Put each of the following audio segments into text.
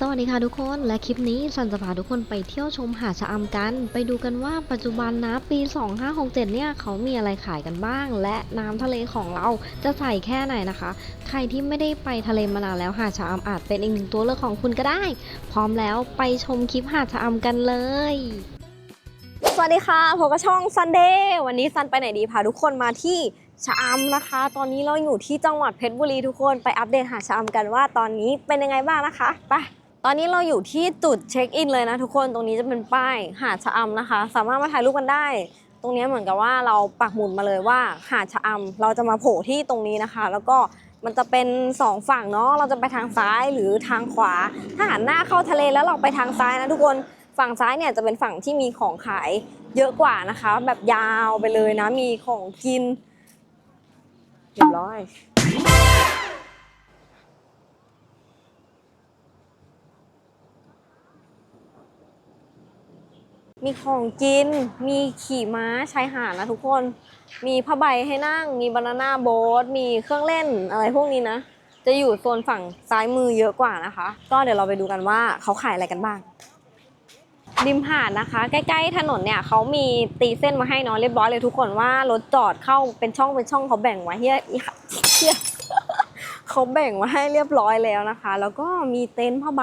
สวัสดีค่ะทุกคนและคลิปนี้สันจะพาทุกคนไปเที่ยวชมหาดชะอำกัน ไปดูกันว่าปัจจุบันนะปี 2567 เนี่ยเขามีอะไรขายกันบ้าง และน้ำทะเลของเราจะใส่แค่ไหนนะคะ ใครที่ไม่ได้ไปทะเลมานานแล้วหาดชะอำอาจเป็นอีกหนึ่งตัวเลือกของคุณก็ได้ พร้อมแล้วไปชมคลิปหาดชะอำกันเลย สวัสดีค่ะพบกับช่อง Sunday วันนี้ซันไปไหนดีพาทุกคนมาที่ชะอำนะคะ ตอนนี้เราอยู่ที่จังหวัดเพชรบุรีทุกคนไปอัปเดตหาดชะอำกันว่าตอนนี้เป็นยังไงบ้างนะคะไป ตอนนี้เราอยู่ที่จุดเช็คอินเลยนะทุกคนตรงนี้จะเป็นป้ายหาดชะอำนะคะ สามารถมาถ่ายรูปกันได้ ตรงนี้เหมือนกับว่าเราปักหมุดมาเลยว่าหาดชะอำเราจะมาโผล่ที่ตรงนี้นะคะ แล้วก็มันจะเป็นสองฝั่งเนาะเราจะไปทางซ้ายหรือทางขวา ถ้าหันหน้าเข้าทะเลแล้วเราไปทางซ้ายนะทุกคนฝั่งซ้ายเนี่ยจะเป็นฝั่งที่มีของขายเยอะกว่านะคะ แบบยาวไปเลยนะมีของกินเรียบร้อย มีของกิน มีขี่ม้าชายหาดนะทุกคน มีผ้าใบให้นั่ง มีบานาน่าโบ๊ท มีเครื่องเล่นอะไรพวกนี้นะ จะอยู่โซนฝั่งซ้ายมือเยอะกว่านะคะ ก็เดี๋ยวเราไปดูกันว่าเขาขายอะไรกันบ้าง ริมหาดนะคะ ใกล้ ๆ ถนนเนี่ยเขามีตีเส้นมาให้เนอะเรียบร้อยเลยทุกคนว่ารถจอดเข้าเป็นช่องเป็นช่องเขาแบ่งไว้เฮียเฮียเขาแบ่งมาให้เรียบร้อยแล้วนะคะ แล้วก็มีเต็นท์ผ้าใบ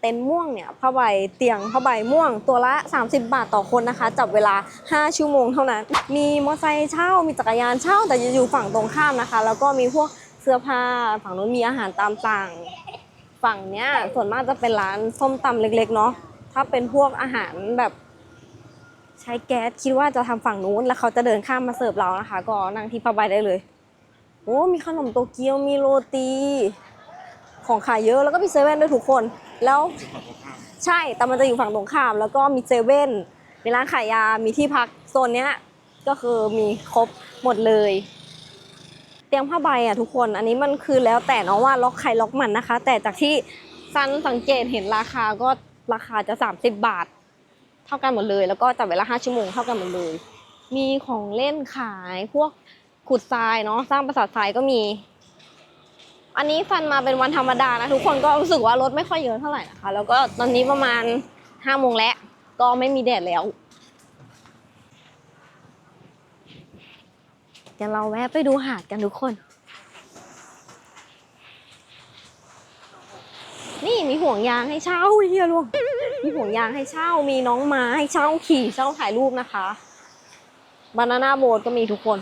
เต็นท์ม่วงเนี่ยผ้าใบเตียงผ้าใบม่วงตัวละ 30 บาทต่อคนนะคะ จับเวลา 5 ชั่วโมงเท่านั้น มีมอเตอร์ไซค์เช่า มีจักรยานเช่าแต่จะอยู่ฝั่งตรงข้ามนะคะ แล้วก็มีพวกเสื้อผ้าฝั่งนู้นมีอาหารตามสั่งฝั่งเนี้ยส่วนมากจะเป็นร้านส้มตำเล็กๆเนาะถ้าเป็นพวกอาหารแบบใช้แก๊สคิดว่าจะทำฝั่งนู้นแล้วเขาจะเดินข้ามมาเสิร์ฟเรานะคะ ก็นั่งที่ผ้าใบได้เลยโอ้มีขนมโตเกียวมีโรตีของขายเยอะแล้วก็มีเซเว่นด้วยทุกคน แล้วใช่แต่มันจะอยู่ฝั่งตรงข้าม แล้วก็มีเซเว่นมีร้านขายยามีที่พักโซนเนี้ยก็คือมีครบหมดเลย เตียงผ้าใบอะทุกคนอันนี้มันคือแล้วแต่เนาะว่าล็อกใครล็อกมันนะคะ แต่จากที่ซันสังเกตเห็นราคาก็ราคาจะ 30 บาท เท่ากันหมดเลย แล้วก็จับเวลา5ชั่วโมงเท่ากันหมดเลย มีของเล่นขายพวกขุดทรายเนาะสร้างปราสาททรายก็มี อันนี้ฟันมาเป็นวันธรรมดานะทุกคนก็รู้สึกว่ารถไม่ค่อยเยอะเท่าไหร่นะคะ แล้วก็ตอนนี้ประมาณ5โมงแล้ว ก็ไม่มีแดดแล้ว เดี๋ยวเราแวะไปดูหาดกันทุกคน นี่มีห่วงยางให้เช่าเฮียลุงมีห่วงยางให้เช่า มีน้องม้าให้เช่าขี่เช่าถ่ายรูปนะคะบานาน่าโบ๊ทก็มีทุกคน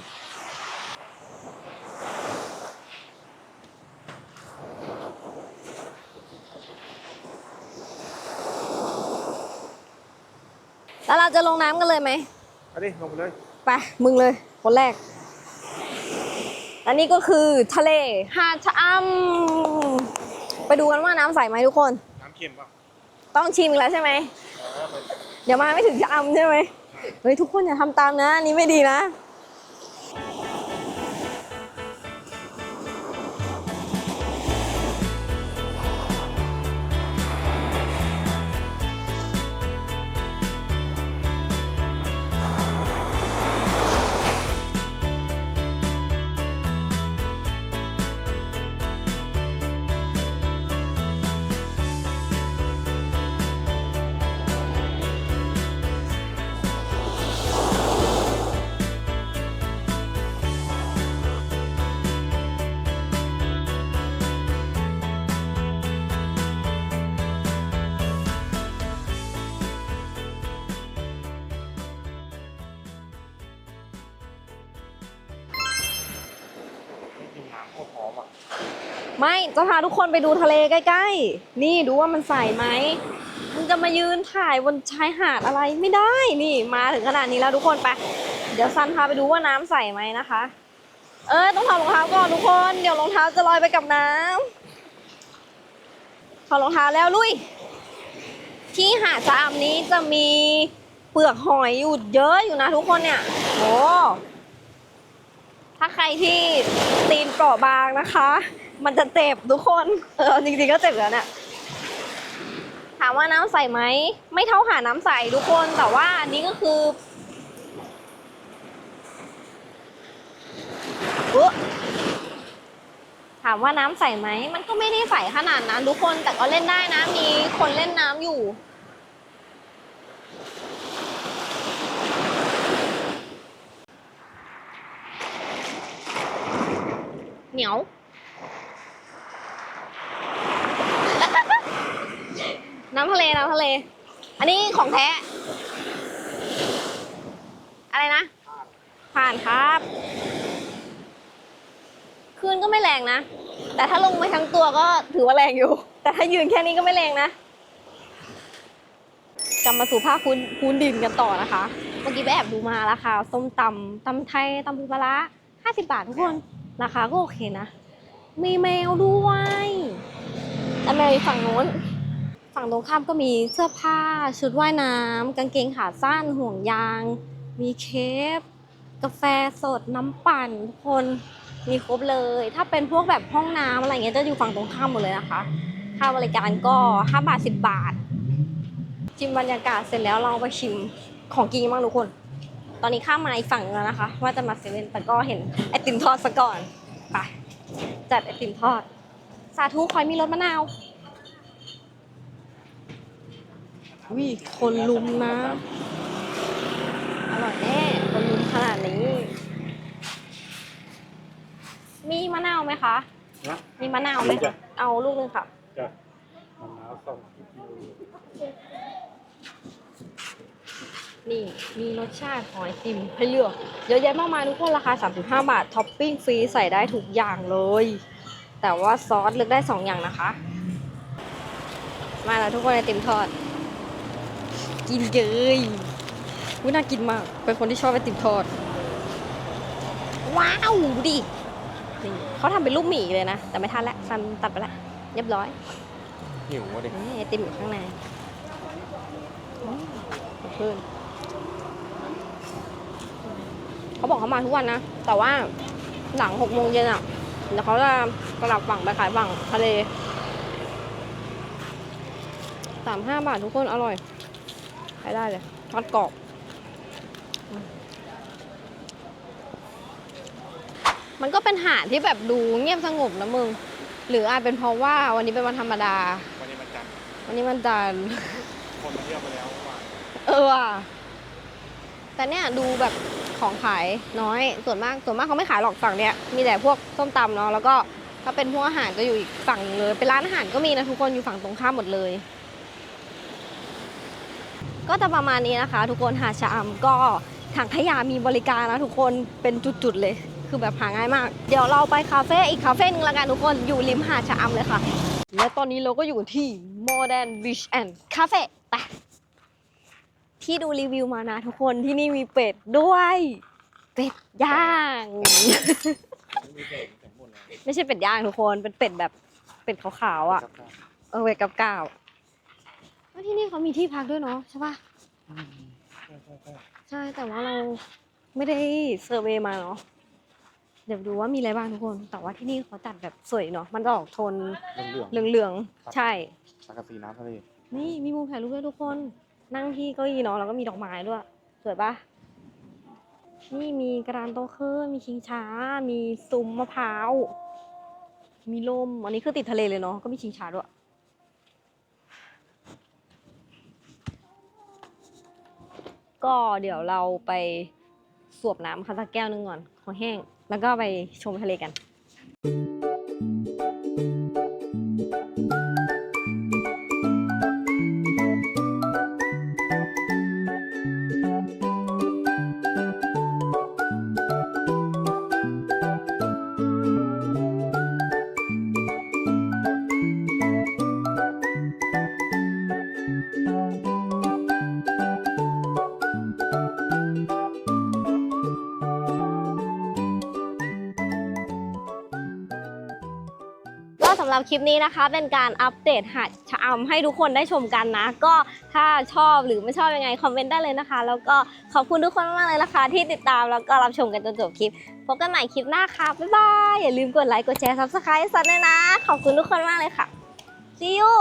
แล้วเราจะลงน้ำกันเลยไหมเอาดิลงไปเลยไปมึงเลย คนแรกและนี่ก็คือทะเลหาดชะอำไปดูกันว่าน้ำใสไหมทุกคน น้ำเค็มป่ะต้องชิมอีกแล้วใช่ไหม เดี๋ยวมาไม่ถึงชะอำใช่ไหมเฮ้ยทุกคนอย่าทำตามนะอันนี้ไม่ดีนะ อะไม่จะพาทุกคนไปดูทะเลใกล้ๆ นี่ดูว่ามันใสไหมมึงจะมายืนถ่ายบนชายหาดอะไรไม่ได้นี่มาถึงขนาดนี้แล้วทุกคนไป เดี๋ยวซันพาไปดูว่าน้ำใสไหมนะคะ เออต้องถอดรองเท้าก่อนทุกคน เดี๋ยวรองเท้าจะลอยไปกับน้ำถอดรองเท้าแล้วลุย ที่หาดชะอำนี้จะมีเปลือกหอยอยู่เยอะอยู่นะทุกคนเนี่ยโอ้าใครที่ตีนเปราะบางนะคะ มันจะเจ็บทุกคน เออจริงๆก็เจ็บแล้วเนี่ยถามว่าน้ำใสไหม ไม่เท่าหาน้ำใสทุกคนแต่ว่าอันนี้ก็คือออถถามว่าน้ำใสไหม มันก็ไม่ได้ใสขนาดนั้นทุกคนแต่ก็เล่นได้นะ มีคนเล่นน้ำอยู่ เหนียว น้ำทะเลน้ำทะเล อันนี้ของแท้ อะไรนะ ผ่านครับคลื่นก็ไม่แรงนะ แต่ถ้าลงไปทั้งตัวก็ถือว่าแรงอยู่ แต่ถ้ายืนแค่นี้ก็ไม่แรงนะกลับมาสู่ภาคพื้นพื้นดินกันต่อนะคะ เมื่อกี้ไปแอบดูมาราคาส้มตำตำไทยตำปูปลาห้าสิบบาททุกคน ราคาก็โอเคนะ มีแมวด้วยแต่แมวอยู่ฝั่งโน้น ฝั่งตรงข้ามก็มีเสื้อผ้า ชุดว่ายน้ำกางเกงขาสั้นห่วงยาง มีเคฟกาแฟสดน้ำปั่นทุกคนมีครบเลย ถ้าเป็นพวกแบบห้องน้ำอะไรเงี้ยจะอยู่ฝั่งตรงข้ามหมดเลยนะคะ ค่าบริการก็ 5 บาท 10 บาท ชิมบรรยากาศเสร็จแล้วเราไปชิมของกินบ้างทุกคน ตอนนี้ข้ามมาอีกฝั่งนึงแล้วนะคะ ว่าจะมาเซเว่นแต่ก็เห็นไอติมทอดซะก่อนไปจัดไอติมทอด สาธุคอยมีรสมะนาววิคนลุมนะอร่อยแน่คนลุมขนาดนี้ มีมะนาวไหมคะนะมีมะนาวไหมมีจ้ะเอาลูกนึงค่ะจะมะนาวสองกิโล นี่มีรสชาติของไอติมให้เลือก เยอะแยะมากมายทุกคนราคา 35 บาท ท็อปปิ้งฟรีใส่ได้ทุกอย่างเลย แต่ว่าซอสเลือกได้ 2 อย่างนะคะ มาแล้วทุกคนไอติมทอด กินเยยวิน่ากินมาก เป็นคนที่ชอบไอติมทอด ว้าวดูดินี่เขาทำเป็นรูปหมีเลยนะ แต่ไม่ทันแล้วซันตัดไปแล้วเรียบร้อยหิววะดินี่ไอติมอยู่ข้างในอืมเพื่อน เขาบอกเขามาทุกวันนะ แต่ว่าหลังหกโมงเย็นอะเดี๋ยวเขาจะกลับฝั่งไปขายฝั่งทะเลสามห้าบาททุกคน อร่อยใช้ได้เลยทอดกรอบอืมมันก็เป็นหาดที่แบบดูเงียบสงบนะมึง หรืออาจเป็นเพราะว่าวันนี้เป็นวันธรรมดา วันนี้มันจันทร์วันนี้มันจันทร์คนมาเที่ยวไปแล้วเมื่อวานเออว่ะแต่เนี่ยดูแบบ ของขายน้อย ส่วนมากส่วนมากเขาไม่ขายหรอกฝั่งเนี้ยมีแต่พวกส้มตำเนาะแล้วก็ถ้าเป็นพวกอาหารจะอยู่อีกฝั่งเลย เป็นร้านอาหารก็มีนะทุกคนอยู่ฝั่งตรงข้ามหมดเลย ก็จะประมาณนี้นะคะ ทุกคนหาดชะอำก็ถังขยะมีบริการนะทุกคนเป็นจุดๆเลย คือแบบหาง่ายมาก เดี๋ยวเราไปคาเฟ่อีกคาเฟ่หนึงละกันทุกคนอยู่ริมหาดชะอำเลยค่ะ และตอนนี้เราก็อยู่ที่ Modern Beach and Cafe ที่ดูรีวิวมานะทุกคนที่นี่มีเป็ดด้วย เป็ดย่าง ไม่มีแสงแสงหมดเลยไม่ใช่เป็ดย่างทุกคนเป็นเป็ดแบบเป็ดขาวๆอะครับครับเออเป็ดกับกาวว่าที่นี่เขามีที่พักด้วยเนาะใช่ปะอืมใช่ใช่ใช่ใช่แต่ว่าเราไม่ได้เซอร์เวย์มาเนาะเดี๋ยวดูว่ามีอะไรบ้างทุกคน แต่ว่าที่นี่เขาจัดแบบสวยเนาะมันจะออกโทนเหลืองเหลืองๆใช่ๆสังกะสีน้ำทะเล นี่มีมุมถ่ายรูปด้วยทุกคน นั่งที่เก้าอี้เนาะแล้วก็มีดอกไม้ด้วย สวยปะนี่มีกระดานโต๊ะเครื่องมีชิงช้า มีซุ้มมะพร้าว มีลม อันนี้คือติดทะเลเลยเนาะ ก็มีชิงช้าด้วย ก็เดี๋ยวเราไปสวบน้ำคันสักแก้วนึงก่อน ขอแห้ง แล้วก็ไปชมทะเลกัน สำหรับคลิปนี้นะคะ เป็นการอัปเดตหาดชะอำให้ทุกคนได้ชมกันนะ ก็ถ้าชอบหรือไม่ชอบยังไงคอมเมนต์ได้เลยนะคะ แล้วก็ขอบคุณทุกคนมากๆเลยนะคะ ที่ติดตามแล้วก็รับชมกันจนจบคลิปพบกันใหม่คลิปหน้าค่ะบ๊ายบายอย่าลืมกดไลค์กดแชร์ซับสไครต์ซันด้วยนะ ขอบคุณทุกคนมากเลยค่ะ see you